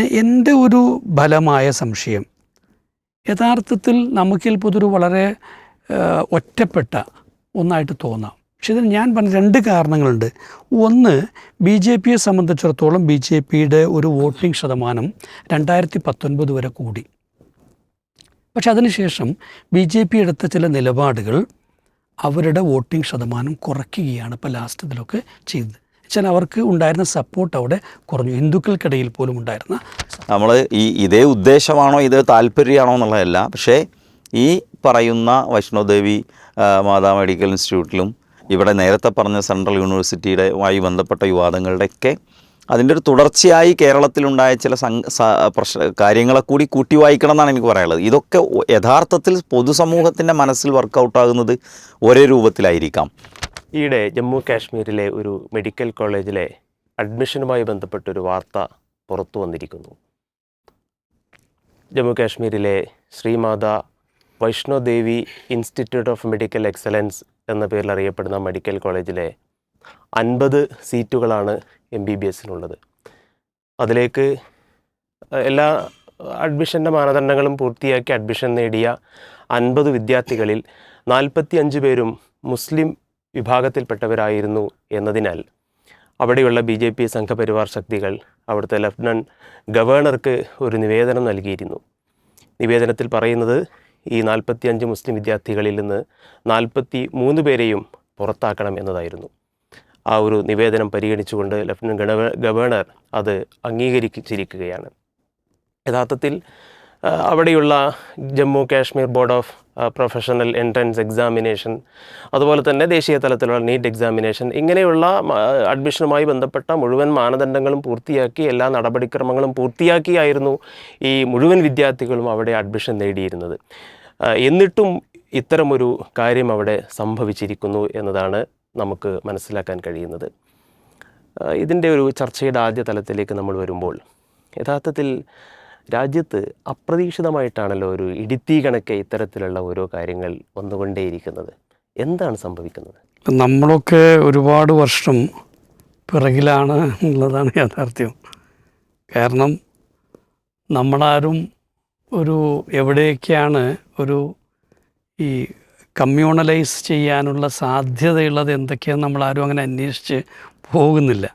എന്റെ ഒരു ബലമായ സംശയം? യഥാർത്ഥത്തിൽ നമുക്കിൽ ചിലപ്പോൾ വളരെ ഒറ്റപ്പെട്ട ഒന്നായിട്ട് തോന്നാം. പക്ഷേ ഇതിന് ഞാൻ പറഞ്ഞ രണ്ട് കാരണങ്ങളുണ്ട്. ഒന്ന് ബി ജെ പിയെ സംബന്ധിച്ചിടത്തോളം ബി ജെ പിയുടെ ഒരു വോട്ടിംഗ് ശതമാനം രണ്ടായിരത്തി പത്തൊൻപത് വരെ കൂടി. പക്ഷെ അതിനുശേഷം ബി ജെ പി എടുത്ത ചില നിലപാടുകൾ അവരുടെ വോട്ടിംഗ് ശതമാനം കുറയ്ക്കുകയാണ് ഇപ്പോൾ ലാസ്റ്റ് ഇതിലൊക്കെ ചെയ്തത്. വെച്ചാൽ അവർക്ക് ഉണ്ടായിരുന്ന സപ്പോർട്ട് അവിടെ കുറഞ്ഞു. ഹിന്ദുക്കൾക്കിടയിൽ പോലും ഉണ്ടായിരുന്ന നമ്മൾ ഈ ഇതേ ഉദ്ദേശമാണോ ഇത് താല്പര്യമാണോ എന്നുള്ളതല്ല. പക്ഷേ ഈ പറയുന്ന വൈഷ്ണോദേവി മാതാ മെഡിക്കൽ ഇൻസ്റ്റിറ്റ്യൂട്ടിലും ഇവിടെ നേരത്തെ പറഞ്ഞ സെൻട്രൽ യൂണിവേഴ്സിറ്റിയുടെ ആയി ബന്ധപ്പെട്ട വിവാദങ്ങളുടെയൊക്കെ അതിന്റെ ഒരു തുടർച്ചയായി കേരളത്തിലുണ്ടായ ചില പ്രശ്ന കാര്യങ്ങളെ കൂടി കൂട്ടി വായിക്കണം എന്നാണ് എനിക്ക് പറയാനുള്ളത്. ഇതൊക്കെ യഥാർത്ഥത്തിൽ പൊതുസമൂഹത്തിന്റെ മനസ്സിൽ വർക്കൗട്ടാകുന്നത് ഒരേ രൂപത്തിലായിരിക്കാം. ഈയിടെ ജമ്മു കാശ്മീരിലെ ഒരു മെഡിക്കൽ കോളേജിലെ അഡ്മിഷനുമായി ബന്ധപ്പെട്ടൊരു വാർത്ത പുറത്തു വന്നിരിക്കുന്നു. ജമ്മു കാശ്മീരിലെ Shrimata Vaishnodevi institute of medical excellence എന്ന പേരിൽ അറിയപ്പെടുന്ന മെഡിക്കൽ കോളേജിലെ അൻപത് സീറ്റുകളാണ് എം ബി ബി എസിനുള്ളത്. അതിലേക്ക് എല്ലാ അഡ്മിഷന്റെ മാനദണ്ഡങ്ങളും പൂർത്തിയാക്കി അഡ്മിഷൻ നേടിയ അൻപത് വിദ്യാർത്ഥികളിൽ നാൽപ്പത്തി അഞ്ച് പേരും മുസ്ലിം വിഭാഗത്തിൽപ്പെട്ടവരായിരുന്നു എന്നതിനാൽ അവിടെയുള്ള ബി ജെ പി സംഘപരിവാർ ശക്തികൾ അവിടുത്തെ ലഫ്റ്റനന്റ് ഗവർണർക്ക് ഒരു നിവേദനം നൽകിയിരുന്നു. നിവേദനത്തിൽ പറയുന്നത് ഈ നാൽപ്പത്തി അഞ്ച് മുസ്ലിം വിദ്യാർത്ഥികളിൽ നിന്ന് നാൽപ്പത്തി മൂന്ന് പേരെയും പുറത്താക്കണം എന്നതായിരുന്നു. ആ ഒരു നിവേദനം പരിഗണിച്ചുകൊണ്ട് ലഫ്റ്റനന്റ് ഗവർണർ അത് അംഗീകരിച്ചിരിക്കുകയാണ്. യഥാർത്ഥത്തിൽ അവിടെയുള്ള Jammu Kashmir board of professional entrance examination അതുപോലെ തന്നെ ദേശീയ തലത്തിലുള്ള നീറ്റ് എക്സാമിനേഷൻ ഇങ്ങനെയുള്ള അഡ്മിഷനുമായി ബന്ധപ്പെട്ട മുഴുവൻ മാനദണ്ഡങ്ങളും പൂർത്തിയാക്കി എല്ലാ നടപടിക്രമങ്ങളും പൂർത്തിയാക്കിയായിരുന്നു ഈ മുഴുവൻ വിദ്യാർത്ഥികളും അവിടെ അഡ്മിഷൻ നേടിയിരുന്നത്. എന്നിട്ടും ഇത്തരമൊരു കാര്യം അവിടെ സംഭവിച്ചിരിക്കുന്നു എന്നതാണ് നമുക്ക് മനസ്സിലാക്കാൻ കഴിയുന്നത്. ഇതിന്റെ ഒരു ചർച്ചയുടെ ആദ്യ തലത്തിലേക്ക് നമ്മൾ വരുമ്പോൾ യഥാർത്ഥത്തിൽ രാജ്യത്ത് അപ്രതീക്ഷിതമായിട്ടാണല്ലോ ഒരു ഇടുത്തി കണക്കെ ഇത്തരത്തിലുള്ള ഓരോ കാര്യങ്ങൾ വന്നുകൊണ്ടേയിരിക്കുന്നത്. എന്താണ് സംഭവിക്കുന്നത്? നമ്മളൊക്കെ ഒരുപാട് വർഷം പിറകിലാണ് എന്നുള്ളതാണ് യാഥാർത്ഥ്യം. കാരണം നമ്മളാരും ഒരു എവിടെയൊക്കെയാണ് ഒരു ഈ കമ്മ്യൂണലൈസ് ചെയ്യാനുള്ള സാധ്യതയുള്ളത് എന്തൊക്കെയാണെന്ന് നമ്മളാരും അങ്ങനെ അന്വേഷിച്ച് പോകുന്നില്ല.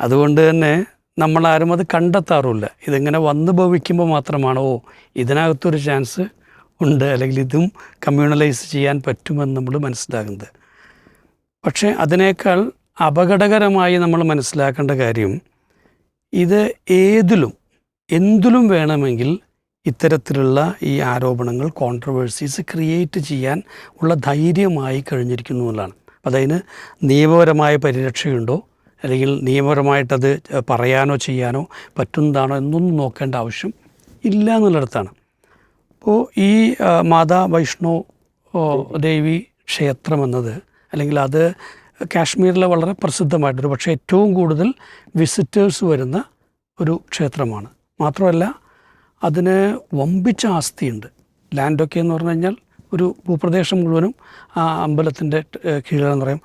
അതുകൊണ്ട് തന്നെ നമ്മളാരും അത് കണ്ടെത്താറുമില്ല. ഇതിങ്ങനെ വന്ന് ഭവിക്കുമ്പോൾ മാത്രമാണ് ഓ ഇതിനകത്തൊരു ചാൻസ് ഉണ്ട് അല്ലെങ്കിൽ ഇതും കമ്മ്യൂണലൈസ് ചെയ്യാൻ പറ്റുമെന്ന് നമ്മൾ മനസ്സിലാകുന്നത്. പക്ഷേ അതിനേക്കാൾ അപകടകരമായി നമ്മൾ മനസ്സിലാക്കേണ്ട കാര്യം ഇത് ഏതിലും എന്തിലും വേണമെങ്കിൽ ഇത്തരത്തിലുള്ള ഈ ആരോപണങ്ങൾ കോൺട്രവേഴ്സീസ് ക്രിയേറ്റ് ചെയ്യാൻ ഉള്ള ധൈര്യമായി കഴിഞ്ഞിരിക്കുന്നു എന്നുള്ളതാണ്. അപ്പം അതിന് നിയമപരമായ പരിരക്ഷയുണ്ടോ? അല്ലെങ്കിൽ നിയമപരമായിട്ടത് പറയാനോ ചെയ്യാനോ പറ്റുന്നതാണോ എന്നൊന്നും നോക്കേണ്ട ആവശ്യം ഇല്ല എന്നുള്ളിടത്താണ്. അപ്പോൾ ഈ മാതാ വൈഷ്ണോ ദേവി ക്ഷേത്രം എന്നത് അല്ലെങ്കിൽ അത് കാശ്മീരിലെ വളരെ പ്രസിദ്ധമായിട്ടൊരു പക്ഷേ ഏറ്റവും കൂടുതൽ വിസിറ്റേഴ്സ് വരുന്ന ഒരു ക്ഷേത്രമാണ്. മാത്രമല്ല അതിന് വമ്പിച്ച ആസ്തിയുണ്ട്. ലാൻഡൊക്കെ എന്ന് പറഞ്ഞു കഴിഞ്ഞാൽ ഒരു ഭൂപ്രദേശം മുഴുവനും ആ അമ്പലത്തിന്റെ കീഴിലെന്ന് പറയും.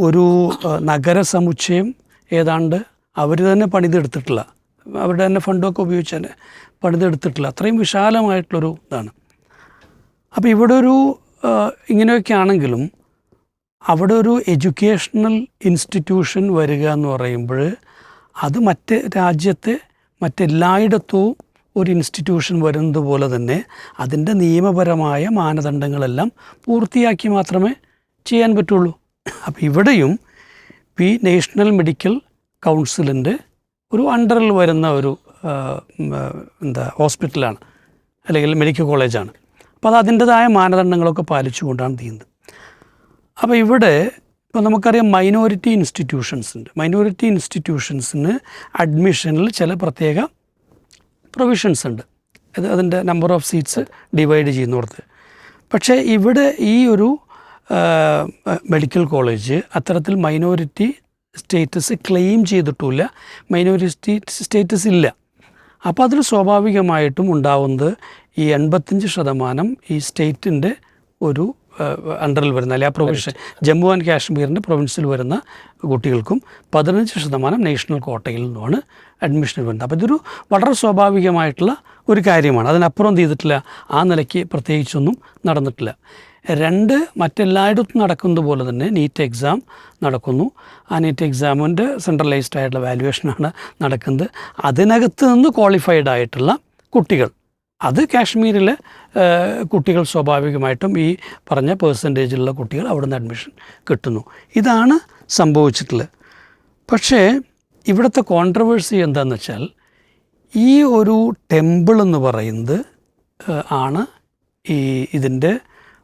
ഒരു ആ, നഗര സമുച്ചയം ഏതാണ്ട് അവർ തന്നെ പണിതെടുത്തിട്ടുള്ള അവരുടെ തന്നെ ഫണ്ടൊക്കെ ഉപയോഗിച്ച് തന്നെ പണിതെടുത്തിട്ടില്ല. അത്രയും വിശാലമായിട്ടുള്ളൊരു ഇതാണ്. അപ്പോൾ ഇവിടെ ഒരു ഇങ്ങനെയൊക്കെ ആണെങ്കിലും അവിടെ ഒരു എഡ്യൂക്കേഷണൽ ഇൻസ്റ്റിറ്റ്യൂഷൻ വരിക എന്ന് പറയുമ്പോൾ അത് മറ്റ് രാജ്യത്തെ മറ്റെല്ലായിടത്തും ഒരു ഇൻസ്റ്റിറ്റ്യൂഷൻ വരുന്നത് പോലെ തന്നെ അതിന്റെ നിയമപരമായ മാനദണ്ഡങ്ങളെല്ലാം പൂർത്തിയാക്കി മാത്രമേ ചെയ്യാൻ പറ്റുള്ളൂ. അപ്പോൾ ഇവിടെയും പി നാഷണൽ മെഡിക്കൽ കൗൺസിലിന്റെ ഒരു അണ്ടറിൽ വരുന്ന ഒരു എന്താ ഹോസ്പിറ്റലാണ് അല്ലെങ്കിൽ മെഡിക്കൽ കോളേജാണ്. അപ്പോൾ അത് അതിന്റെതായ മാനദണ്ഡങ്ങളൊക്കെ പാലിച്ചുകൊണ്ടാണ് ചെയ്യുന്നത് അപ്പോൾ ഇവിടെ ഇപ്പോൾ നമുക്കറിയാം മൈനോറിറ്റി ഇൻസ്റ്റിറ്റ്യൂഷൻസ് ഉണ്ട്. മൈനോറിറ്റി ഇൻസ്റ്റിറ്റ്യൂഷൻസിന് അഡ്മിഷനിൽ ചില പ്രത്യേക പ്രൊവിഷൻസ് ഉണ്ട്. അത് അതിന്റെ നമ്പർ ഓഫ് സീറ്റ്സ് ഡിവൈഡ് ചെയ്യുന്നിടത്ത്. പക്ഷേ ഇവിടെ ഈ ഒരു മെഡിക്കൽ കോളേജ് അത്തരത്തിൽ മൈനോറിറ്റി സ്റ്റേറ്റസ് ക്ലെയിം ചെയ്തിട്ടില്ല മൈനോറിറ്റി സ്റ്റേറ്റസ് ഇല്ല. അപ്പോൾ അതിൽ സ്വാഭാവികമായിട്ടും ഉണ്ടാവുന്നത് ഈ എൺപത്തഞ്ച് ശതമാനം ഈ സ്റ്റേറ്റിന്റെ ഒരു അണ്ടറിൽ വരുന്ന അല്ലെങ്കിൽ ആ പ്രൊവിൻഷൻ ജമ്മു ആൻഡ് കാശ്മീരിന്റെ പ്രൊവിൻസിൽ വരുന്ന കുട്ടികൾക്കും പതിനഞ്ച് ശതമാനം നാഷണൽ കോട്ടയിൽ നിന്നുമാണ് അഡ്മിഷൻ വരുന്നത്. അപ്പോൾ ഇതൊരു വളരെ സ്വാഭാവികമായിട്ടുള്ള ഒരു കാര്യമാണ്. അതിനപ്പുറം ചെയ്തിട്ടില്ല? ആ നിലയ്ക്ക് പ്രത്യേകിച്ചൊന്നും നടന്നിട്ടില്ല. രണ്ട് മറ്റെല്ലായിടത്തും നടക്കുന്നത് പോലെ തന്നെ നീറ്റ് എക്സാം നടക്കുന്നു. ആ നീറ്റ് എക്സാമിന്റെ സെൻട്രലൈസ്ഡ് ആയിട്ടുള്ള വാല്യുവേഷനാണ് നടക്കുന്നത്. അതിനകത്ത് നിന്ന് ക്വാളിഫൈഡ് ആയിട്ടുള്ള കുട്ടികൾ. അത് കാശ്മീരിലെ കുട്ടികൾ സ്വാഭാവികമായിട്ടും ഈ പറഞ്ഞ പേഴ്സന്റേജിലുള്ള കുട്ടികൾ അവിടുന്ന് അഡ്മിഷൻ കിട്ടുന്നു. ഇതാണ് സംഭവിച്ചിട്ടുള്ളത് പക്ഷേ ഇവിടുത്തെ കോൺട്രവേഴ്സി എന്താണെന്ന് വെച്ചാൽ ഈ ഒരു ടെമ്പിൾ എന്ന് പറയുന്നത് ആണ് ഈ ഇതിന്റെ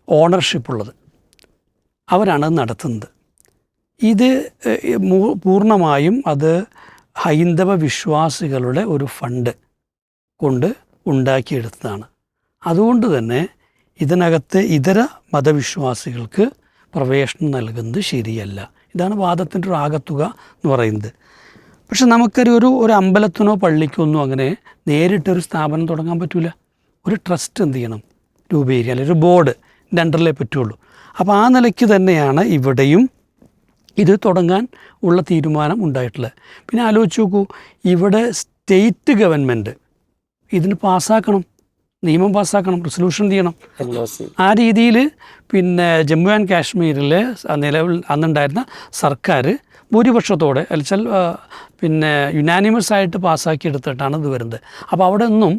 ഓണർഷിപ്പ് ഉള്ളത്. അവരാണ് നടത്തുന്നത്. ഇത് പൂർണമായും അത് ഹൈന്ദവ വിശ്വാസികളുടെ ഒരു ഫണ്ട് കൊണ്ട് ഉണ്ടാക്കിയെടുത്തതാണ്. അതുകൊണ്ട് തന്നെ ഇതിനകത്ത് ഇതര മതവിശ്വാസികൾക്ക് പ്രവേശനം നൽകുന്നത് ശരിയല്ല. ഇതാണ് വാദത്തിന്റെ ഒരു ആകത്തുക എന്ന് പറയുന്നത്. പക്ഷെ നമുക്കൊരു ഒരു ഒരു അമ്പലത്തിനോ പള്ളിക്കോ ഒന്നും അങ്ങനെ നേരിട്ടൊരു സ്ഥാപനം തുടങ്ങാൻ പറ്റില്ല ഒരു ട്രസ്റ്റ് എന്ത് ചെയ്യണം? രൂപീകരിക്കുക അല്ലെങ്കിൽ ഒരു ബോർഡ്. രണ്ടരലേ പറ്റുള്ളൂ. അപ്പോൾ ആ നിലയ്ക്ക് തന്നെയാണ് ഇവിടെയും ഇത് തുടങ്ങാൻ ഉള്ള തീരുമാനം ഉണ്ടായിട്ടുള്ളത്. പിന്നെ ആലോചിച്ച് നോക്കൂ ഇവിടെ സ്റ്റേറ്റ് ഗവൺമെന്റ് ഇതിന് പാസ്സാക്കണം നിയമം പാസ്സാക്കണം റെസൊല്യൂഷൻ ചെയ്യണം. ആ രീതിയിൽ പിന്നെ ജമ്മു ആൻഡ് കാശ്മീരിൽ നിലവിൽ അന്നുണ്ടായിരുന്ന സർക്കാർ ഭൂരിപക്ഷത്തോടെ അല്ലെച്ചാൽ പിന്നെ യുനാനിമസ് ആയിട്ട് പാസ്സാക്കിയെടുത്തിട്ടാണ് ഇത് വരുന്നത്. അപ്പോൾ അവിടെ ഒന്നും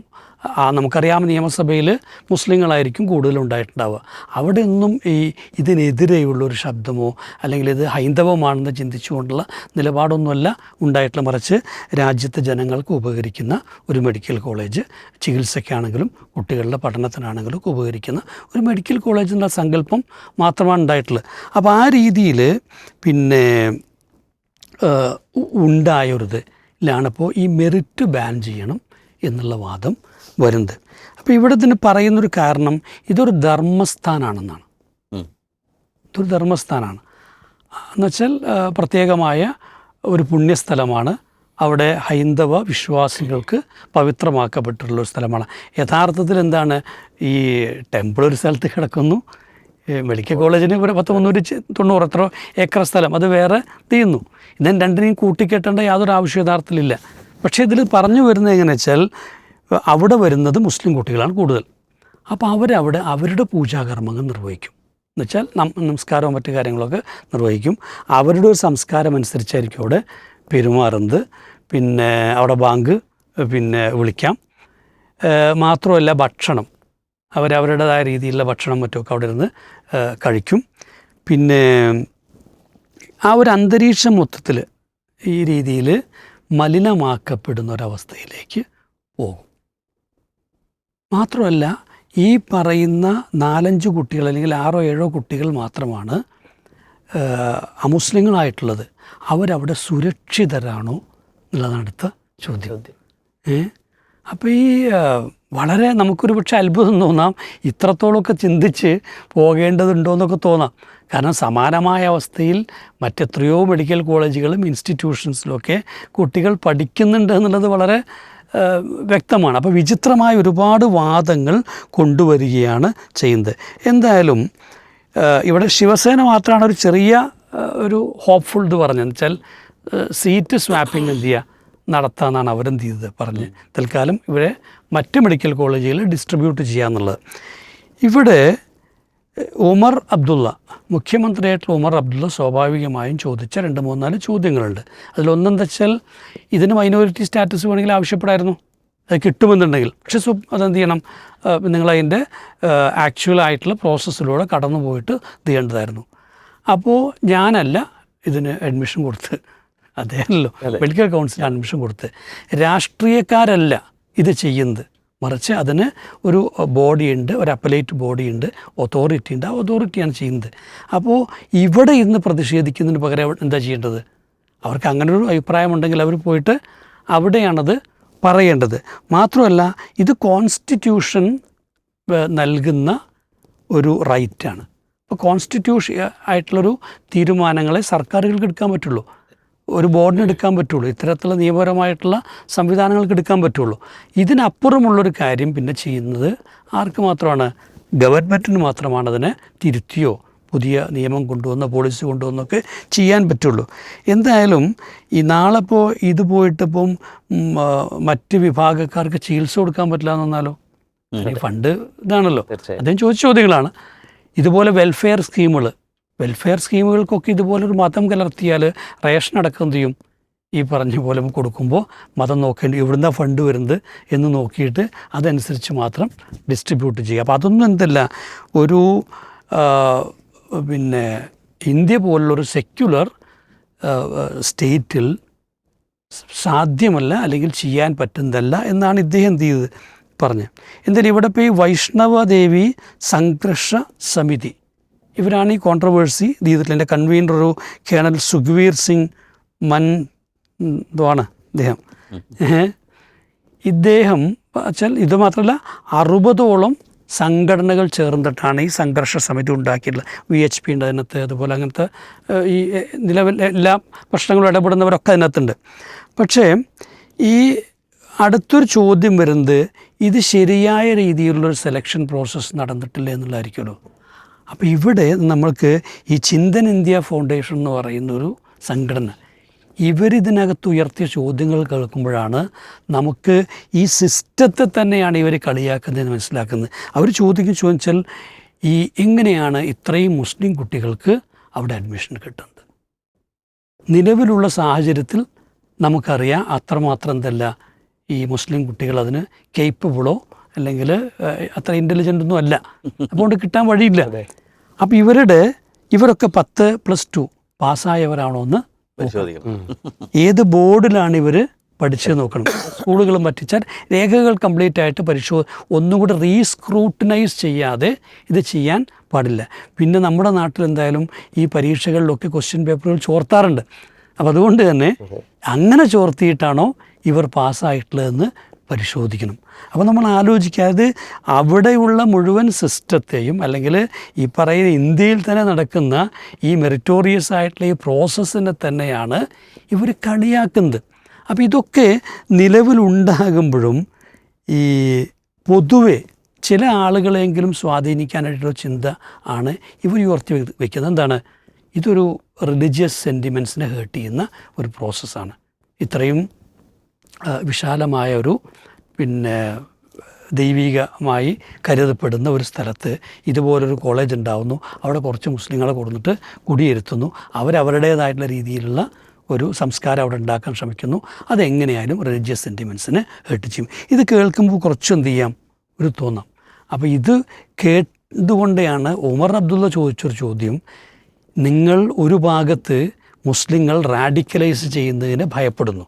നമുക്കറിയാം നിയമസഭയിൽ മുസ്ലിങ്ങളായിരിക്കും കൂടുതലുണ്ടായിട്ടുണ്ടാവുക. അവിടെ ഒന്നും ഈ ഇതിനെതിരെയുള്ള ഒരു ശബ്ദമോ അല്ലെങ്കിൽ ഇത് ഹൈന്ദവമാണെന്ന് ചിന്തിച്ചുകൊണ്ടുള്ള നിലപാടൊന്നുമല്ല ഉണ്ടായിട്ടുള്ള മറിച്ച് രാജ്യത്തെ ജനങ്ങൾക്ക് ഉപകരിക്കുന്ന ഒരു മെഡിക്കൽ കോളേജ് ചികിത്സയ്ക്കാണെങ്കിലും കുട്ടികളുടെ പഠനത്തിനാണെങ്കിലും ഉപകരിക്കുന്ന ഒരു മെഡിക്കൽ കോളേജ് എന്നുള്ള സങ്കല്പം മാത്രമാണ് ഉണ്ടായിട്ടുള്ളത്. അപ്പോൾ ആ രീതിയിൽ പിന്നെ ഉണ്ടായൊരിത് ലാണിപ്പോൾ ഈ മെറിറ്റ് ബാൻ ചെയ്യണം എന്നുള്ള വാദം വരുന്നത്. അപ്പോൾ ഇവിടെ തന്നെ പറയുന്നൊരു കാരണം ഇതൊരു ധർമ്മസ്ഥാനാണെന്നാണ്. ഇതൊരു ധർമ്മസ്ഥാനാണ്. എന്നുവെച്ചാൽ പ്രത്യേകമായ ഒരു പുണ്യസ്ഥലമാണ്. അവിടെ ഹൈന്ദവ വിശ്വാസികൾക്ക് പവിത്രമാക്കപ്പെട്ടിട്ടുള്ള ഒരു സ്ഥലമാണ്. യഥാർത്ഥത്തിൽ എന്താണ്? ഈ ടെമ്പിൾ ഒരു സ്ഥലത്ത് കിടക്കുന്നു. മെഡിക്കൽ കോളേജിന് ഒരു പത്ത് മുന്നൂറ്റി തൊണ്ണൂറ് എത്ര ഏക്കർ സ്ഥലം. അത് വേറെ തീയുന്നു ഇതിന് രണ്ടിനെയും കൂട്ടിക്കെട്ടേണ്ട യാതൊരു ആവശ്യം യഥാർത്ഥത്തിലില്ല പക്ഷേ ഇതിൽ പറഞ്ഞു വരുന്നത് എങ്ങനെ വെച്ചാൽ അവിടെ വരുന്നത് മുസ്ലിം കുട്ടികളാണ് കൂടുതൽ. അപ്പോൾ അവരവിടെ അവരുടെ പൂജാകർമ്മങ്ങൾ നിർവഹിക്കും. എന്നുവെച്ചാൽ നമസ്കാരവും മറ്റു കാര്യങ്ങളൊക്കെ നിർവഹിക്കും. അവരുടെ ഒരു സംസ്കാരം അനുസരിച്ചായിരിക്കും അവിടെ പെരുമാറുന്നത്. പിന്നെ അവിടെ ബാങ്ക് പിന്നെ വിളിക്കാം. മാത്രമല്ല ഭക്ഷണം. അവരവരുടേതായ രീതിയിലുള്ള ഭക്ഷണം മറ്റുമൊക്കെ അവിടെ ഇരുന്ന് കഴിക്കും. പിന്നെ ആ ഒരു അന്തരീക്ഷം മൊത്തത്തിൽ ഈ രീതിയിൽ മലിനമാക്കപ്പെടുന്ന ഒരവസ്ഥയിലേക്ക് പോകും. മാത്രമല്ല ഈ പറയുന്ന നാലഞ്ച് കുട്ടികൾ അല്ലെങ്കിൽ ആറോ ഏഴോ കുട്ടികൾ മാത്രമാണ് അമുസ്ലിങ്ങളായിട്ടുള്ളത്. അവരവിടെ സുരക്ഷിതരാണോ എന്നുള്ളതാണ് അടുത്ത ചോദ്യം. ഏ? അപ്പോൾ ഈ വളരെ നമുക്കൊരു പക്ഷേ അത്ഭുതം തോന്നാം. ഇത്രത്തോളമൊക്കെ ചിന്തിച്ച് പോകേണ്ടതുണ്ടോ എന്നൊക്കെ തോന്നാം. കാരണം സമാനമായ അവസ്ഥയിൽ മറ്റെത്രയോ മെഡിക്കൽ കോളേജുകളും ഇൻസ്റ്റിറ്റ്യൂഷൻസിലൊക്കെ കുട്ടികൾ പഠിക്കുന്നുണ്ട് എന്നുള്ളത് വളരെ വ്യക്തമാണ്. അപ്പോൾ വിചിത്രമായ ഒരുപാട് വാദങ്ങൾ കൊണ്ടുവരികയാണ് ചെയ്യുന്നത്. എന്തായാലും ഇവിടെ ശിവസേന മാത്രമാണ് ഒരു ചെറിയ ഒരു ഹോപ്പ്ഫുൾ ഇത് പറഞ്ഞത്. വെച്ചാൽ സീറ്റ് സ്വാപ്പിംഗ് എന്ത് ചെയ്യുക നടത്താമെന്നാണ് അവരെന്ത് ചെയ്തത്? പറഞ്ഞ് തൽക്കാലം ഇവിടെ മറ്റ് മെഡിക്കൽ കോളേജുകളിൽ ഡിസ്ട്രിബ്യൂട്ട് ചെയ്യാന്നുള്ളത്. ഇവിടെ ഉമർ അബ്ദുള്ള മുഖ്യമന്ത്രിയായിട്ടുള്ള ഉമർ അബ്ദുള്ള സ്വാഭാവികമായും ചോദിച്ച രണ്ട് മൂന്നാൽ ചോദ്യങ്ങളുണ്ട്. അതിലൊന്നെന്താ വെച്ചാൽ ഇതിന് മൈനോറിറ്റി സ്റ്റാറ്റസ് വേണമെങ്കിൽ ആവശ്യപ്പെടായിരുന്നു. അത് കിട്ടുമെന്നുണ്ടെങ്കിൽ. പക്ഷെ സു അതെന്ത് ചെയ്യണം? നിങ്ങളതിന്റെ ആക്ച്വൽ ആയിട്ടുള്ള പ്രോസസ്സിലൂടെ കടന്നു പോയിട്ട് ചെയ്യേണ്ടതായിരുന്നു. അപ്പോൾ ഞാനല്ല ഇതിന് അഡ്മിഷൻ കൊടുത്ത്. അദ്ദേഹമല്ലോ മെഡിക്കൽ കൗൺസിൽ അഡ്മിഷൻ കൊടുത്ത്. രാഷ്ട്രീയക്കാരല്ല ഇത് ചെയ്യുന്നത്. മറിച്ച് അതിന് ഒരു ബോഡി ഉണ്ട് ഒരു അപ്പലേറ്റ് ബോഡി ഉണ്ട് അതോറിറ്റി ഉണ്ട്. ആ ഒതോറിറ്റിയാണ് ചെയ്യുന്നത്. അപ്പോൾ ഇവിടെ ഇന്ന് പ്രതിഷേധിക്കുന്നതിന് പകരം എന്താ ചെയ്യേണ്ടത്? അവർക്ക് അങ്ങനെ ഒരു അഭിപ്രായമുണ്ടെങ്കിൽ അവർ പോയിട്ട് അവിടെയാണത് പറയേണ്ടത്. മാത്രമല്ല ഇത് കോൺസ്റ്റിറ്റ്യൂഷൻ നൽകുന്ന ഒരു റൈറ്റാണ് അപ്പോൾ കോൺസ്റ്റിറ്റ്യൂഷൻ ആയിട്ടുള്ളൊരു തീരുമാനങ്ങളെ സർക്കാരുകൾക്ക് എടുക്കാൻ പറ്റുള്ളൂ. ഒരു ബോർഡിന് എടുക്കാൻ പറ്റുള്ളൂ. ഇത്തരത്തിലുള്ള നിയമപരമായിട്ടുള്ള സംവിധാനങ്ങൾക്ക് എടുക്കാൻ പറ്റുള്ളൂ. ഇതിനപ്പുറമുള്ളൊരു കാര്യം പിന്നെ ചെയ്യുന്നത് ആർക്ക് മാത്രമാണ്? ഗവൺമെന്റിന് മാത്രമാണ് അതിനെ തിരുത്തിയോ പുതിയ നിയമം കൊണ്ടുവന്ന പോളിസി കൊണ്ടുവന്നൊക്കെ ചെയ്യാൻ പറ്റുള്ളൂ. എന്തായാലും ഈ നാളെ ഇപ്പോൾ ഇത് പോയിട്ടിപ്പം മറ്റ് വിഭാഗക്കാർക്ക് ചികിത്സ കൊടുക്കാൻ പറ്റില്ല എന്നാലോ ഫണ്ട് ഇതാണല്ലോ. അദ്ദേഹം ചോദിച്ച ചോദ്യങ്ങളാണ്. ഇതുപോലെ വെൽഫെയർ സ്കീമുകൾ വെൽഫെയർ സ്കീമുകൾക്കൊക്കെ ഇതുപോലൊരു മതം കലർത്തിയാൽ റേഷൻ അടക്കം ചെയ്യും? ഈ പറഞ്ഞ പോലെ കൊടുക്കുമ്പോൾ മതം നോക്കേണ്ടി ഇവിടുന്ന ഫണ്ട് വരുന്നത് എന്ന് നോക്കിയിട്ട് അതനുസരിച്ച് മാത്രം ഡിസ്ട്രിബ്യൂട്ട് ചെയ്യുക. അപ്പോൾ അതൊന്നും എന്തല്ല ഒരു പിന്നെ ഇന്ത്യ പോലുള്ളൊരു സെക്യുലർ സ്റ്റേറ്റിൽ സാധ്യമല്ല അല്ലെങ്കിൽ ചെയ്യാൻ പറ്റുന്നതല്ല എന്നാണ് ഇദ്ദേഹം എന്ത് ചെയ്തത്? പറഞ്ഞത്. എന്തായാലും ഇവിടെ ഇപ്പോൾ ഈ വൈഷ്ണവദേവി സംഘർഷ സമിതി ഇവരാണ് ഈ കോൺട്രവേഴ്സി ഇത് എന്റെ കൺവീനർ ഒരു കേണൽ സുഖ്വീർ സിംഗ് മൻ ഇതുമാണ് ഇദ്ദേഹം. ഇദ്ദേഹം വെച്ചാൽ ഇത് മാത്രമല്ല അറുപതോളം സംഘടനകൾ ചേർന്നിട്ടാണ് ഈ സംഘർഷ സമിതി ഉണ്ടാക്കിയിട്ടുള്ളത്. വി എച്ച് പി ഉണ്ട് അതിനകത്ത് അതുപോലെ അങ്ങനത്തെ ഈ നിലവിൽ എല്ലാ പ്രശ്നങ്ങളും ഇടപെടുന്നവരൊക്കെ അതിനകത്തുണ്ട്. പക്ഷേ ഈ അടുത്തൊരു ചോദ്യം വരുന്നത് ഇത് ശരിയായ രീതിയിലുള്ളൊരു സെലക്ഷൻ പ്രോസസ്സ് നടന്നിട്ടില്ല എന്നുള്ളതായിരിക്കുമല്ലോ. അപ്പോൾ ഇവിടെ നമ്മൾക്ക് ഈ ചിന്തൻ ഇന്ത്യ ഫൗണ്ടേഷൻ എന്ന് പറയുന്നൊരു സംഘടന. ഇവരിതിനകത്ത് ഉയർത്തിയ ചോദ്യങ്ങൾ കേൾക്കുമ്പോഴാണ് നമുക്ക് ഈ സിസ്റ്റത്തെ തന്നെയാണ് ഇവർ കളിയാക്കുന്നതെന്ന് മനസ്സിലാക്കുന്നത്. അവർ ചോദിക്കുന്ന ചോദിച്ചാൽ ഈ എങ്ങനെയാണ് ഇത്രയും മുസ്ലിം കുട്ടികൾക്ക് അവിടെ അഡ്മിഷൻ കിട്ടുന്നത്? നിലവിലുള്ള സാഹചര്യത്തിൽ നമുക്കറിയാം അത്രമാത്രം എന്തല്ല ഈ മുസ്ലിം കുട്ടികൾ അതിന് കേപ്പബിളോ അല്ലെങ്കിൽ അത്ര ഇന്റലിജന്റ് ഒന്നും അല്ല. അതുകൊണ്ട് കിട്ടാൻ വഴിയില്ല. അപ്പോൾ ഇവരുടെ ഇവരൊക്കെ പത്ത് പ്ലസ് ടു പാസ്സായവരാണോ എന്ന് ഏത് ബോർഡിലാണ് ഇവർ പഠിച്ച് നോക്കണം. സ്കൂളുകളും പറ്റിച്ചാൽ രേഖകൾ കംപ്ലീറ്റ് ആയിട്ട് പരിശോ ഒന്നും കൂടെ റീസ്ക്രൂട്ടിനൈസ് ചെയ്യാതെ ഇത് ചെയ്യാൻ പാടില്ല. പിന്നെ നമ്മുടെ നാട്ടിൽ എന്തായാലും ഈ പരീക്ഷകളിലൊക്കെ ക്വസ്റ്റ്യൻ പേപ്പറുകൾ ചോർത്താറുണ്ട്. അപ്പോൾ അതുകൊണ്ട് തന്നെ അങ്ങനെ ചോർത്തിയിട്ടാണോ ഇവർ പാസ്സായിട്ടുള്ളതെന്ന് പരിശോധിക്കണം. അപ്പോൾ നമ്മൾ ആലോചിക്കാതെ അവിടെയുള്ള മുഴുവൻ സിസ്റ്റത്തെയും അല്ലെങ്കിൽ ഈ പറയുന്ന ഇന്ത്യയിൽ തന്നെ നടക്കുന്ന ഈ മെറിറ്റോറിയസ് ആയിട്ടുള്ള ഈ പ്രോസസ്സിനെ തന്നെയാണ് ഇവർ കളിയാക്കുന്നത്. അപ്പോൾ ഇതൊക്കെ നിലവിലുണ്ടാകുമ്പോഴും ഈ പൊതുവെ ചില ആളുകളെങ്കിലും സ്വാധീനിക്കാനായിട്ടുള്ള ചിന്ത ആണ് ഇവർ ഉയർത്തി വയ്ക്കുന്നത് എന്താണ്? ഇതൊരു റിലിജിയസ് സെന്റിമെൻസിനെ ഹേർട്ട് ചെയ്യുന്ന ഒരു പ്രോസസ്സാണ് ഇത്രയും വിശാലമായ ഒരു പിന്നെ ദൈവികമായി കരുതപ്പെടുന്ന ഒരു സ്ഥലത്ത് ഇതുപോലൊരു കോളേജ് ഉണ്ടാവുന്നു. അവിടെ കുറച്ച് മുസ്ലിങ്ങളെ കൊടുത്തിട്ട് കുടിയിരുത്തുന്നു. അവരവരുടേതായിട്ടുള്ള രീതിയിലുള്ള ഒരു സംസ്കാരം അവിടെ ഉണ്ടാക്കാൻ ശ്രമിക്കുന്നു. അതെങ്ങനെയായാലും റിലീജിയസ് സെന്റിമെൻസിനെ ഹേർട്ട് ചെയ്യും. ഇത് കേൾക്കുമ്പോൾ കുറച്ച് എന്ത് ചെയ്യാം? ഒരു തോന്നാം. അപ്പോൾ ഇത് കേട്ടുകൊണ്ടാണ് ഉമർ അബ്ദുള്ള ചോദിച്ചൊരു ചോദ്യം. നിങ്ങൾ ഒരു ഭാഗത്ത് മുസ്ലിങ്ങൾ റാഡിക്കലൈസ് ചെയ്യുന്നതിന് ഭയപ്പെടുന്നു.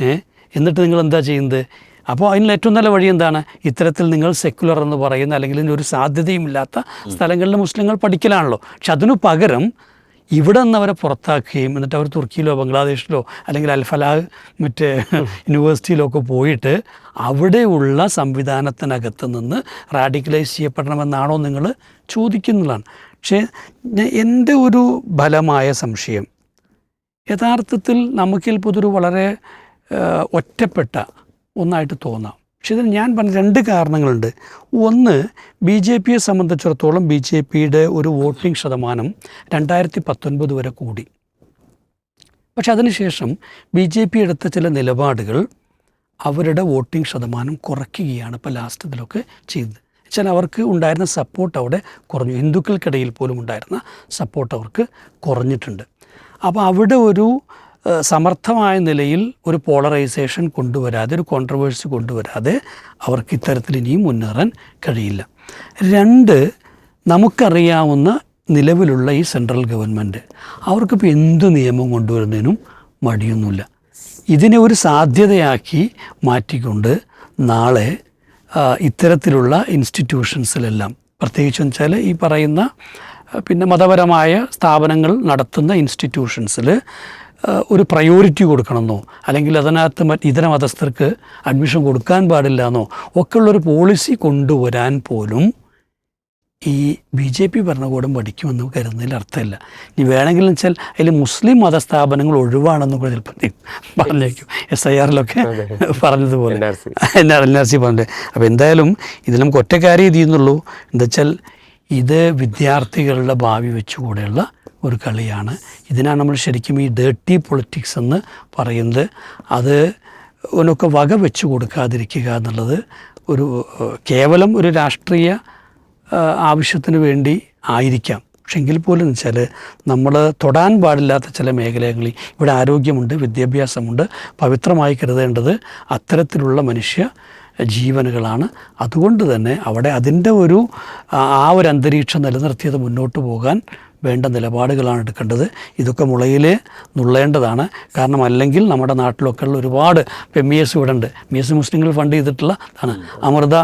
ഏ? എന്നിട്ട് നിങ്ങൾ എന്താ ചെയ്യുന്നത്? അപ്പോൾ അതിനുള്ള ഏറ്റവും നല്ല വഴി എന്താണ്? ഇത്തരത്തിൽ നിങ്ങൾ സെക്കുലർ എന്ന് പറയുന്ന അല്ലെങ്കിൽ ഒരു സാധ്യതയുമില്ലാത്ത സ്ഥലങ്ങളിൽ മുസ്ലിങ്ങൾ പഠിക്കലാണല്ലോ. പക്ഷെ അതിനു പകരം ഇവിടെ നിന്ന് അവരെ പുറത്താക്കുകയും എന്നിട്ട് അവർ തുർക്കിയിലോ ബംഗ്ലാദേശിലോ അല്ലെങ്കിൽ അൽഫലാഹ് മറ്റേ യൂണിവേഴ്സിറ്റിയിലോ ഒക്കെ പോയിട്ട് അവിടെയുള്ള സംവിധാനത്തിനകത്ത് നിന്ന് റാഡിക്കലൈസ് ചെയ്യപ്പെടണമെന്നാണോ നിങ്ങൾ ചോദിക്കുന്നതാണ്. പക്ഷേ എന്റെ ഒരു ബലമായ സംശയം. യഥാർത്ഥത്തിൽ നമുക്കിൽ ചിലപ്പോൾ ഇതൊരു വളരെ ഒറ്റപ്പെട്ട ഒന്നായിട്ട് തോന്നാം. പക്ഷെ ഇതിന് ഞാൻ പറഞ്ഞ രണ്ട് കാരണങ്ങളുണ്ട്. ഒന്ന് ബി ജെ പിയെ സംബന്ധിച്ചിടത്തോളം ബി ജെ പിയുടെ ഒരു വോട്ടിംഗ് ശതമാനം രണ്ടായിരത്തി പത്തൊൻപത് വരെ കൂടി. പക്ഷെ അതിനുശേഷം ബി ജെ പി എടുത്ത ചില നിലപാടുകൾ അവരുടെ വോട്ടിംഗ് ശതമാനം കുറയ്ക്കുകയാണ് ഇപ്പോൾ ലാസ്റ്റ് ഇതിലൊക്കെ ചെയ്തത് വെച്ചാൽ അവർക്ക് ഉണ്ടായിരുന്ന സപ്പോർട്ട് അവിടെ കുറഞ്ഞു. ഹിന്ദുക്കൾക്കിടയിൽ പോലും ഉണ്ടായിരുന്ന സപ്പോർട്ട് അവർക്ക് കുറഞ്ഞിട്ടുണ്ട്. അപ്പോൾ അവിടെ ഒരു സമർത്ഥമായ നിലയിൽ ഒരു പോളറൈസേഷൻ കൊണ്ടുവരാതെ ഒരു കോൺട്രവേഴ്സി കൊണ്ടുവരാതെ അവർക്ക് ഇത്തരത്തിൽ ഇനിയും മുന്നേറാൻ കഴിയില്ല. രണ്ട് നമുക്കറിയാവുന്ന നിലവിലുള്ള ഈ സെൻട്രൽ ഗവൺമെന്റ് അവർക്കിപ്പോൾ എന്ത് നിയമം കൊണ്ടുവരുന്നതിനും മടിയൊന്നുമില്ല. ഇതിനെ ഒരു സാധ്യതയാക്കി മാറ്റിക്കൊണ്ട് നാളെ ഇത്തരത്തിലുള്ള ഇൻസ്റ്റിറ്റ്യൂഷൻസിലെല്ലാം പ്രത്യേകിച്ച് വെച്ചാൽ ഈ പറയുന്ന പിന്നെ മതപരമായ സ്ഥാപനങ്ങൾ നടത്തുന്ന ഇൻസ്റ്റിറ്റ്യൂഷൻസിൽ ഒരു പ്രയോറിറ്റി കൊടുക്കണമെന്നോ അല്ലെങ്കിൽ അതിനകത്ത് മറ്റ് ഇതര മതസ്ഥർക്ക് അഡ്മിഷൻ കൊടുക്കാൻ പാടില്ല എന്നോ ഒക്കെയുള്ളൊരു പോളിസി കൊണ്ടുവരാൻ പോലും ഈ ബി ജെ പി ഭരണകൂടം പഠിക്കുമെന്ന് കരുതുന്നതിൽ അർത്ഥമില്ല. ഇനി വേണമെങ്കിൽ വെച്ചാൽ അതിൽ മുസ്ലിം മതസ്ഥാപനങ്ങൾ ഒഴിവാണെന്നും കൂടെ ചിലപ്പോൾ പറഞ്ഞേക്കും. എസ് ഐ ആറിലൊക്കെ പറഞ്ഞതുപോലെ. N R N R C പറഞ്ഞത് അപ്പോൾ എന്തായാലും ഇതിൽ നമുക്ക് ഒറ്റക്കാരി എന്താ വെച്ചാൽ ഇത് വിദ്യാർത്ഥികളുടെ ഭാവി വെച്ചുകൂടെയുള്ള ഒരു കളിയാണ്. ഇതിനാണ് നമ്മൾ ശരിക്കും ഈ ഡേർട്ടി പൊളിറ്റിക്സ് എന്ന് പറയുന്നത്. അത് ഒന്നൊക്കെ വക വെച്ച് കൊടുക്കാതിരിക്കുക എന്നുള്ളത് ഒരു കേവലം ഒരു രാഷ്ട്രീയ ആവശ്യത്തിന് വേണ്ടി ആയിരിക്കാം. പക്ഷെ എങ്കിൽ പോലും വെച്ചാൽ നമ്മൾ തൊടാൻ പാടില്ലാത്ത ചില മേഖലകളിൽ ഇവിടെ ആരോഗ്യമുണ്ട് വിദ്യാഭ്യാസമുണ്ട് പവിത്രമായി കരുതേണ്ടത് അത്തരത്തിലുള്ള മനുഷ്യ ജീവനുകളാണ്. അതുകൊണ്ട് തന്നെ അവിടെ അതിന്റെ ഒരു ആ ഒരു അന്തരീക്ഷം നിലനിർത്തിയത് മുന്നോട്ട് പോകാൻ വേണ്ട നിലപാടുകളാണ് എടുക്കേണ്ടത്. ഇതൊക്കെ മുളയിൽ നുള്ളേണ്ടതാണ്. കാരണം അല്ലെങ്കിൽ നമ്മുടെ നാട്ടിലൊക്കെ ഉള്ള ഒരുപാട് ഇപ്പം എം ഇ എസ് ഇവിടെ ഉണ്ട്. എം ഇ എസ് മുസ്ലിങ്ങൾ ഫണ്ട് ചെയ്തിട്ടുള്ള അമൃത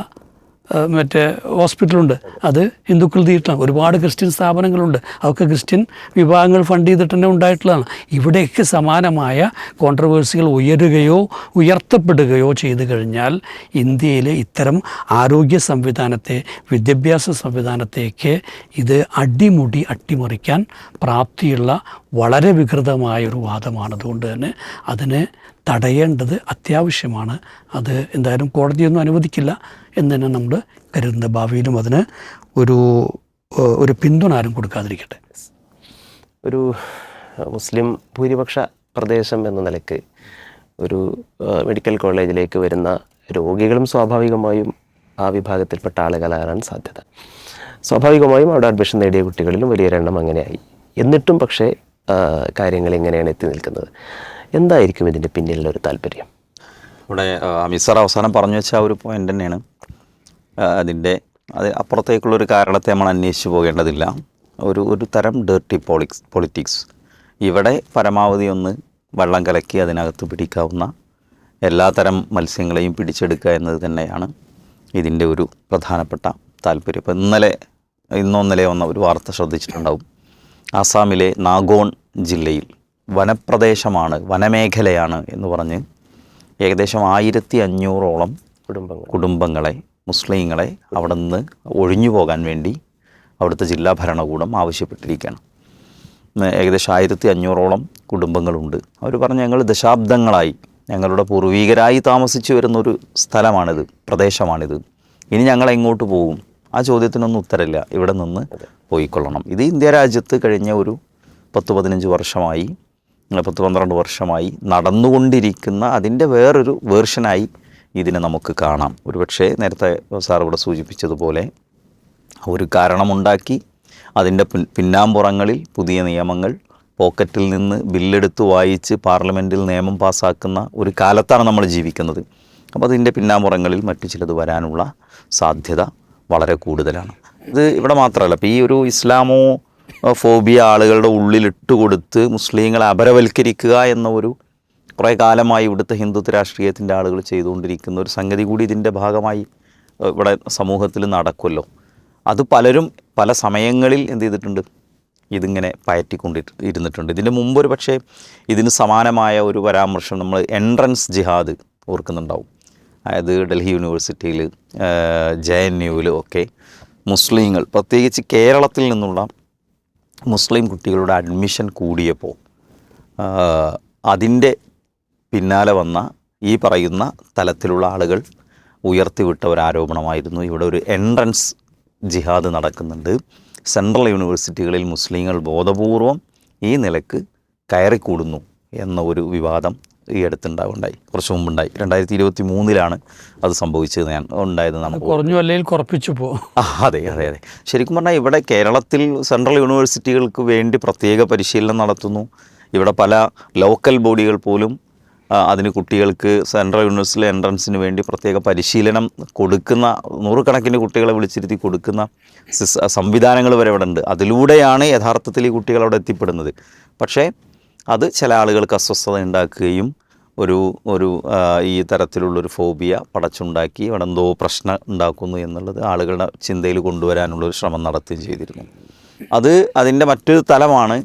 മറ്റേ ഹോസ്പിറ്റലുണ്ട്. അത് ഹിന്ദുക്കൾ തീയിട്ടാണ് ഒരുപാട് ക്രിസ്ത്യൻ സ്ഥാപനങ്ങളുണ്ട്. അതൊക്കെ ക്രിസ്ത്യൻ വിഭാഗങ്ങൾ ഫണ്ട് ചെയ്തിട്ട് തന്നെ ഉണ്ടായിട്ടുള്ളതാണ്. ഇവിടെയൊക്കെ സമാനമായ കോൺട്രവേഴ്സികൾ ഉയരുകയോ ഉയർത്തപ്പെടുകയോ ചെയ്തു കഴിഞ്ഞാൽ ഇന്ത്യയിലെ ഇത്തരം ആരോഗ്യ സംവിധാനത്തെ വിദ്യാഭ്യാസ സംവിധാനത്തേക്ക് ഇത് അടിമുടി അട്ടിമറിക്കാൻ പ്രാപ്തിയുള്ള വളരെ വികൃതമായ ഒരു വാദമാണ് അതുകൊണ്ട് തന്നെ അതിനെ തടയേണ്ടത് അത്യാവശ്യമാണ്. അത് എന്തായാലും കോടതിയൊന്നും അനുവദിക്കില്ല എന്ന് തന്നെ നമ്മൾ കരുതുന്ന ഭാവിയിലും അതിന് ഒരു ഒരു പിന്തുണ ആരും കൊടുക്കാതിരിക്കട്ടെ. ഒരു മുസ്ലിം ഭൂരിപക്ഷ പ്രദേശം എന്ന നിലയ്ക്ക് ഒരു മെഡിക്കൽ കോളേജിലേക്ക് വരുന്ന രോഗികളും സ്വാഭാവികമായും ആ വിഭാഗത്തിൽപ്പെട്ട ആളുകളാകാൻ സാധ്യത. സ്വാഭാവികമായും അവിടെ അഡ്മിഷൻ നേടിയ കുട്ടികളിലും വലിയൊരെണ്ണം അങ്ങനെയായി. എന്നിട്ടും പക്ഷേ കാര്യങ്ങൾ ഇങ്ങനെയാണ് എത്തി നിൽക്കുന്നത്. എന്തായിരിക്കും ഇതിന്റെ പിന്നിലുള്ള ഒരു താല്പര്യം? ഇവിടെ അമിസർ അവസാനം പറഞ്ഞു വെച്ച ആ ഒരു പോയിന്റ് തന്നെയാണ്. അതിന്റെ അത് അപ്പുറത്തേക്കുള്ളൊരു കാരണത്തെ നമ്മൾ അന്വേഷിച്ച് പോകേണ്ടതില്ല. ഒരു ഒരു തരം ഡേർട്ടി പോളിക്സ് പൊളിറ്റിക്സ് ഇവിടെ പരമാവധി ഒന്ന് വെള്ളം കലക്കി അതിനകത്ത് പിടിക്കാവുന്ന എല്ലാ തരം മത്സ്യങ്ങളെയും പിടിച്ചെടുക്കുക എന്നത് തന്നെയാണ് ഇതിന്റെ ഒരു പ്രധാനപ്പെട്ട താല്പര്യം. ഇപ്പോൾ ഇന്നലെ ഇന്നോ ഇന്നലെ വന്ന ഒരു വാർത്ത ശ്രദ്ധിച്ചിട്ടുണ്ടാവും. ആസാമിലെ നാഗോൺ ജില്ലയിൽ വനപ്രദേശമാണ് വനമേഖലയാണ് എന്ന് പറഞ്ഞ് ഏകദേശം ആയിരത്തി അഞ്ഞൂറോളം കുടുംബങ്ങൾ. കുടുംബങ്ങളെ മുസ്ലിങ്ങളെ അവിടെ നിന്ന് ഒഴിഞ്ഞു പോകാൻ വേണ്ടി അവിടുത്തെ ജില്ലാ ഭരണകൂടം ആവശ്യപ്പെട്ടിരിക്കുകയാണ്. ഏകദേശം ആയിരത്തി അഞ്ഞൂറോളം കുടുംബങ്ങളുണ്ട്. അവർ പറഞ്ഞു ഞങ്ങൾ ദശാബ്ദങ്ങളായി ഞങ്ങളുടെ പൂർവികരായി താമസിച്ചു വരുന്നൊരു സ്ഥലമാണിത് പ്രദേശമാണിത്. ഇനി ഞങ്ങൾ എങ്ങോട്ട് പോകും ആ ചോദ്യത്തിനൊന്നും ഉത്തരമില്ല. ഇവിടെ നിന്ന് പോയിക്കൊള്ളണം. ഇത് ഇന്ത്യ രാജ്യത്ത് കഴിഞ്ഞ ഒരു പത്ത് പതിനഞ്ച് വർഷമായി പത്ത് പന്ത്രണ്ട് വർഷമായി നടന്നുകൊണ്ടിരിക്കുന്ന അതിന്റെ വേറൊരു വേർഷനായി ഇതിനെ നമുക്ക് കാണാം. ഒരുപക്ഷെ നേരത്തെ സാർ ഇവിടെ സൂചിപ്പിച്ചതുപോലെ ഒരു കാരണമുണ്ടാക്കി അതിന്റെ പിന്നാമ്പുറങ്ങളിൽ പുതിയ നിയമങ്ങൾ പോക്കറ്റിൽ നിന്ന് ബില്ലെടുത്ത് വായിച്ച് പാർലമെന്റിൽ നിയമം പാസ്സാക്കുന്ന ഒരു കാലത്താണ് നമ്മൾ ജീവിക്കുന്നത്. അപ്പോൾ അതിന്റെ പിന്നാമ്പുറങ്ങളിൽ മറ്റു ചിലത് വരാനുള്ള സാധ്യത വളരെ കൂടുതലാണ്. ഇത് ഇവിടെ മാത്രമല്ല അപ്പോൾ ഈ ഒരു ഇസ്ലാമോ ഫോബിയ ആളുകളുടെ ഉള്ളിലിട്ട് കൊടുത്ത് മുസ്ലിങ്ങളെ അപരവൽക്കരിക്കുക എന്ന ഒരു കുറേ കാലമായി ഇവിടുത്തെ ഹിന്ദുത്വ രാഷ്ട്രീയത്തിന്റെ ആളുകൾ ചെയ്തുകൊണ്ടിരിക്കുന്ന ഒരു സംഗതി കൂടി ഇതിന്റെ ഭാഗമായി ഇവിടെ സമൂഹത്തിൽ നടക്കുമല്ലോ. അത് പലരും പല സമയങ്ങളിൽ എന്ത് ചെയ്തിട്ടുണ്ട്? ഇതിങ്ങനെ പയറ്റിക്കൊണ്ടി ഇരുന്നിട്ടുണ്ട് ഇതിന്റെ മുമ്പ് ഒരു പക്ഷേ ഇതിന് സമാനമായ ഒരു പരാമർശം നമ്മൾ എൻട്രൻസ് ജിഹാദ് ഓർക്കുന്നുണ്ടാവും. അതായത് ഡൽഹി യൂണിവേഴ്സിറ്റിയിൽ ജെ എൻ യുവിലും ഒക്കെ മുസ്ലിങ്ങൾ പ്രത്യേകിച്ച് കേരളത്തിൽ നിന്നുള്ള മുസ്ലിം കുട്ടികളുടെ അഡ്മിഷൻ കൂടിയപ്പോൾ അതിന്റെ പിന്നാലെ വന്ന ഈ പറയുന്ന തലത്തിലുള്ള ആളുകൾ ഉയർത്തിവിട്ട ഒരു ആരോപണമായിരുന്നു. ഇവിടെ ഒരു എൻട്രൻസ് ജിഹാദ് നടക്കുന്നുണ്ട്. സെൻട്രൽ യൂണിവേഴ്സിറ്റികളിൽ മുസ്ലിങ്ങൾ ബോധപൂർവം ഈ നിലയ്ക്ക് കയറിക്കൂടുന്നു എന്ന ഒരു വിവാദം ഈ അടുത്തുണ്ടാവുണ്ടായി. കുറച്ച് മുമ്പുണ്ടായി. രണ്ടായിരത്തി ഇരുപത്തി മൂന്നിലാണ് അത് സംഭവിച്ചത് ഞാൻ ഉണ്ടായത് നമ്മൾ കുറഞ്ഞു അല്ലെങ്കിൽ കുറപ്പിച്ചു പോകും അതെ അതെ അതെ. ശരിക്കും പറഞ്ഞാൽ ഇവിടെ കേരളത്തിൽ സെൻട്രൽ യൂണിവേഴ്സിറ്റികൾക്ക് വേണ്ടി പ്രത്യേക പരിശീലനം നടത്തുന്നു. ഇവിടെ പല ലോക്കൽ ബോഡികൾ പോലും അതിന് കുട്ടികൾക്ക് സെൻട്രൽ യൂണിവേഴ്സിറ്റിയിലെ എൻട്രൻസിന് വേണ്ടി പ്രത്യേക പരിശീലനം കൊടുക്കുന്ന നൂറുകണക്കിന് കുട്ടികളെ വിളിച്ചിരുത്തി കൊടുക്കുന്ന സംവിധാനങ്ങൾ വരെ ഇവിടെ ഉണ്ട്. അതിലൂടെയാണ് യഥാർത്ഥത്തിൽ ഈ കുട്ടികൾ അവിടെ എത്തിപ്പെടുന്നത്. പക്ഷേ അത് ചില ആളുകൾക്ക് അസ്വസ്ഥത ഉണ്ടാക്കുകയും ഒരു ഒരു ഈ തരത്തിലുള്ളൊരു ഫോബിയ പടച്ചുണ്ടാക്കി അവിടെ എന്തോ പ്രശ്നം ഉണ്ടാക്കുന്നു എന്നുള്ളത് ആളുകളുടെ ചിന്തയിൽ കൊണ്ടുവരാനുള്ളൊരു ശ്രമം നടത്തുകയും ചെയ്തിരുന്നു. അത് അതിന്റെ മറ്റൊരു തലമാണ്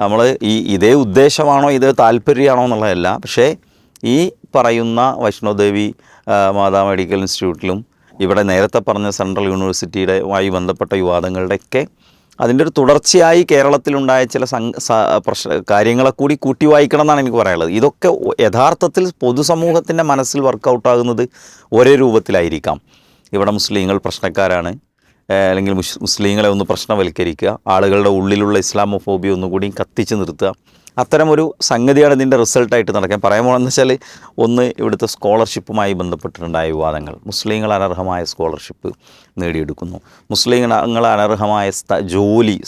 നമ്മൾ ഈ ഇതേ ഉദ്ദേശമാണോ ഇതേ താല്പര്യമാണോ എന്നുള്ളതല്ല. പക്ഷേ ഈ പറയുന്ന വൈഷ്ണോദേവി മാതാ മെഡിക്കൽ ഇൻസ്റ്റിറ്റ്യൂട്ടിലും ഇവിടെ നേരത്തെ പറഞ്ഞ സെൻട്രൽ യൂണിവേഴ്സിറ്റിയുടെ ആയി ബന്ധപ്പെട്ട വിവാദങ്ങളുടെയൊക്കെ അതിന്റെ ഒരു തുടർച്ചയായി കേരളത്തിലുണ്ടായ ചില പ്രശ്ന കാര്യങ്ങളെ കൂടി കൂട്ടി വായിക്കണം എന്നാണ് എനിക്ക് പറയാനുള്ളത്. ഇതൊക്കെ യഥാർത്ഥത്തിൽ പൊതുസമൂഹത്തിന്റെ മനസ്സിൽ വർക്കൗട്ടാകുന്നത് ഒരേ രൂപത്തിലായിരിക്കാം. ഇവിടെ മുസ്ലിങ്ങൾ പ്രശ്നക്കാരാണ്. അല്ലെങ്കിൽ മുസ് മുസ്ലിങ്ങളെ ഒന്ന് പ്രശ്നവൽക്കരിക്കുക. ആളുകളുടെ ഉള്ളിലുള്ള ഇസ്ലാമോഫോബിയ ഒന്നുകൂടി കത്തിച്ച് നിർത്തുക. അത്തരമൊരു സംഗതിയാണ് ഇതിന്റെ റിസൾട്ടായിട്ട് നടക്കാൻ. പറയാൻ പോകുന്നത് വെച്ചാൽ ഒന്ന് ഇവിടുത്തെ സ്കോളർഷിപ്പുമായി ബന്ധപ്പെട്ടിട്ടുണ്ടായ വിവാദങ്ങൾ. മുസ്ലിങ്ങൾ അനർഹമായ സ്കോളർഷിപ്പ് നേടിയെടുക്കുന്നു. മുസ്ലിങ്ങൾ അനർഹമായ ജോലി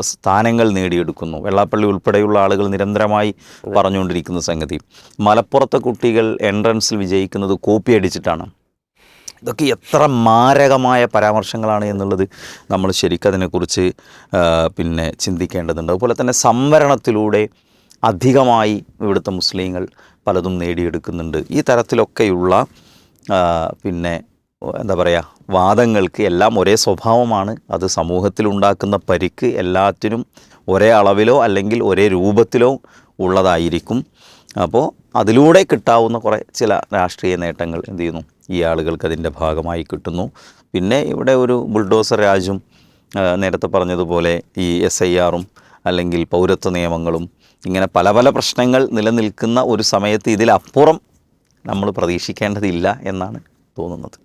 സ്ഥാനങ്ങൾ നേടിയെടുക്കുന്നു. വെള്ളാപ്പള്ളി ഉൾപ്പെടെയുള്ള ആളുകൾ നിരന്തരമായി പറഞ്ഞുകൊണ്ടിരിക്കുന്ന സംഗതി. മലപ്പുറത്തെ കുട്ടികൾ എൻട്രൻസിൽ വിജയിക്കുന്നത് കോപ്പി അടിച്ചിട്ടാണ്. ഇതൊക്കെ എത്ര മാരകമായ പരാമർശങ്ങളാണ് എന്നുള്ളത് നമ്മൾ ശരിക്കും അതിനെക്കുറിച്ച് പിന്നെ ചിന്തിക്കേണ്ടതുണ്ട്. അതുപോലെ തന്നെ സംവരണത്തിലൂടെ അധികമായി ഇവിടുത്തെ മുസ്ലിങ്ങൾ പലതും നേടിയെടുക്കുന്നുണ്ട്. ഈ തരത്തിലൊക്കെയുള്ള പിന്നെ എന്താ പറയുക വാദങ്ങൾക്ക് എല്ലാം ഒരേ സ്വഭാവമാണ്. അത് സമൂഹത്തിലുണ്ടാക്കുന്ന പരിക്ക് എല്ലാത്തിനും ഒരേ അളവിലോ അല്ലെങ്കിൽ ഒരേ രൂപത്തിലോ ഉള്ളതായിരിക്കും. അപ്പോൾ അതിലൂടെ കിട്ടാവുന്ന കുറേ ചില രാഷ്ട്രീയ നേട്ടങ്ങൾ എന്ത് ചെയ്യുന്നു? ഈ ആളുകൾക്ക് അതിന്റെ ഭാഗമായി കിട്ടുന്നു. പിന്നെ ഇവിടെ ഒരു ബുൾഡോസർ രാജും നേരത്തെ പറഞ്ഞതുപോലെ ഈ എസ് ഐ ആറും അല്ലെങ്കിൽ പൗരത്വ നിയമങ്ങളും ഇങ്ങനെ പല പല പ്രശ്നങ്ങൾ നിലനിൽക്കുന്ന ഒരു സമയത്ത് ഇതിലപ്പുറം നമ്മൾ പ്രതീക്ഷിക്കേണ്ടതില്ല എന്നാണ് തോന്നുന്നത്.